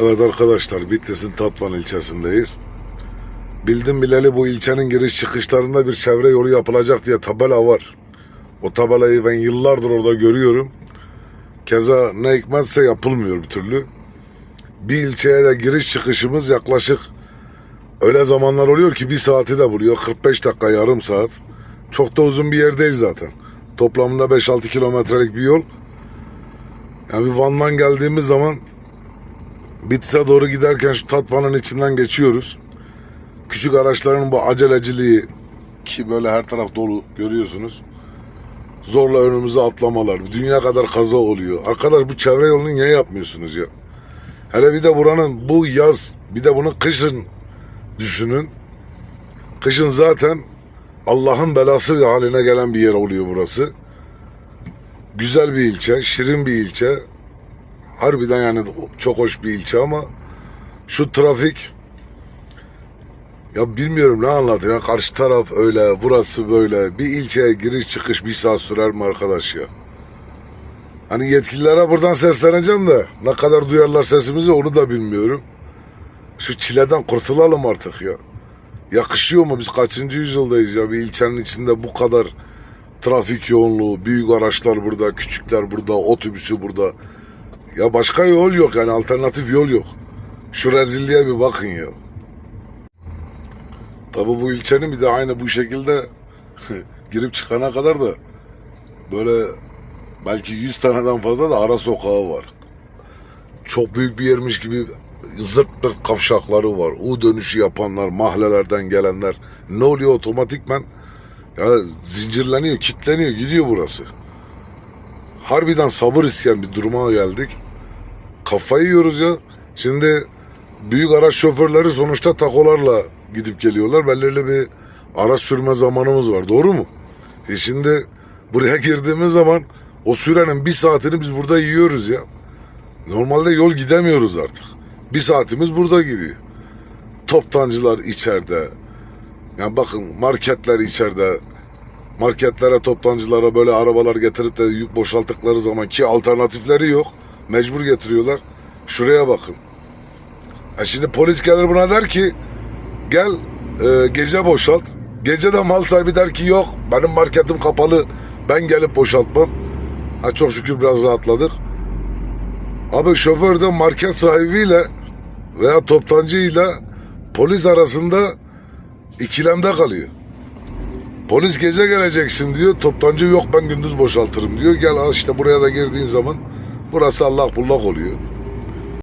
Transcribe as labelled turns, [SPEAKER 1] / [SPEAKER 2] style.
[SPEAKER 1] Evet arkadaşlar Bitlis'in Tatvan ilçesindeyiz. Bildim bileli bu ilçenin giriş çıkışlarında bir çevre yolu yapılacak diye tabela var. O tabelayı ben yıllardır orada görüyorum. Keza ne hikmetse yapılmıyor bir türlü. Bir ilçeye de giriş çıkışımız yaklaşık öyle zamanlar oluyor ki bir saati de buluyor. 45 dakika yarım saat. Çok da uzun bir yer değil zaten. Toplamında 5-6 kilometrelik bir yol. Yani bir Van'dan geldiğimiz zaman Bitlis'e doğru giderken şu Tatvan'ın içinden geçiyoruz. Küçük araçların bu aceleciliği ki böyle her taraf dolu görüyorsunuz. Zorla önümüze atlamalar. Dünya kadar kaza oluyor. Arkadaş bu çevre yolunu niye yapmıyorsunuz ya? Hele bir de buranın bu yaz bir de bunu kışın düşünün. Kışın zaten Allah'ın belası haline gelen bir yer oluyor burası. Güzel bir ilçe, şirin bir ilçe. Harbiden yani çok hoş bir ilçe ama şu trafik ya bilmiyorum ne anlatıyor. Ya karşı taraf öyle, burası böyle. Bir ilçeye giriş çıkış bir saat sürer mi arkadaş ya? Hani yetkililere buradan sesleneceğim de ne kadar duyarlar sesimizi onu da bilmiyorum. Şu çileden kurtulalım artık ya. Yakışıyor mu? Biz kaçıncı yüzyıldayız ya? Bir ilçenin içinde bu kadar trafik yoğunluğu, büyük araçlar burada, küçükler burada, otobüsü burada. Ya başka yol yok yani alternatif yol yok. Şu rezilliğe bir bakın ya. Tabi bu ilçenin bir de aynı bu şekilde girip çıkana kadar da böyle belki 100 taneden fazla da ara sokağı var. Çok büyük bir yermiş gibi zırt pırt kavşakları var. U dönüşü yapanlar, mahallelerden gelenler. Ne oluyor otomatikmen? Ya zincirleniyor, kitleniyor, gidiyor burası. Harbiden sabır isteyen bir duruma geldik. Kafayı yiyoruz ya. Şimdi büyük araç şoförleri sonuçta takolarla gidip geliyorlar. Belirli bir araç sürme zamanımız var. Doğru mu? E şimdi buraya girdiğimiz zaman o sürenin bir saatini biz burada yiyoruz ya. Normalde yol gidemiyoruz artık. Bir saatimiz burada gidiyor. Toptancılar içeride. Yani bakın marketler içeride. Marketlere, toptancılara böyle arabalar getirip de yük boşalttıkları zaman ki alternatifleri yok. Mecbur getiriyorlar. Şuraya bakın. E şimdi polis gelir buna der ki gel e, gece boşalt. Gece de mal sahibi der ki yok benim marketim kapalı ben gelip boşaltmam. Ha çok şükür biraz rahatladık. Abi şoför de market sahibiyle veya toptancıyla polis arasında ikilemde kalıyor. Polis gece geleceksin diyor. Toptancı yok ben gündüz boşaltırım diyor. Gel al işte buraya da girdiğin zaman burası Allah bullak oluyor.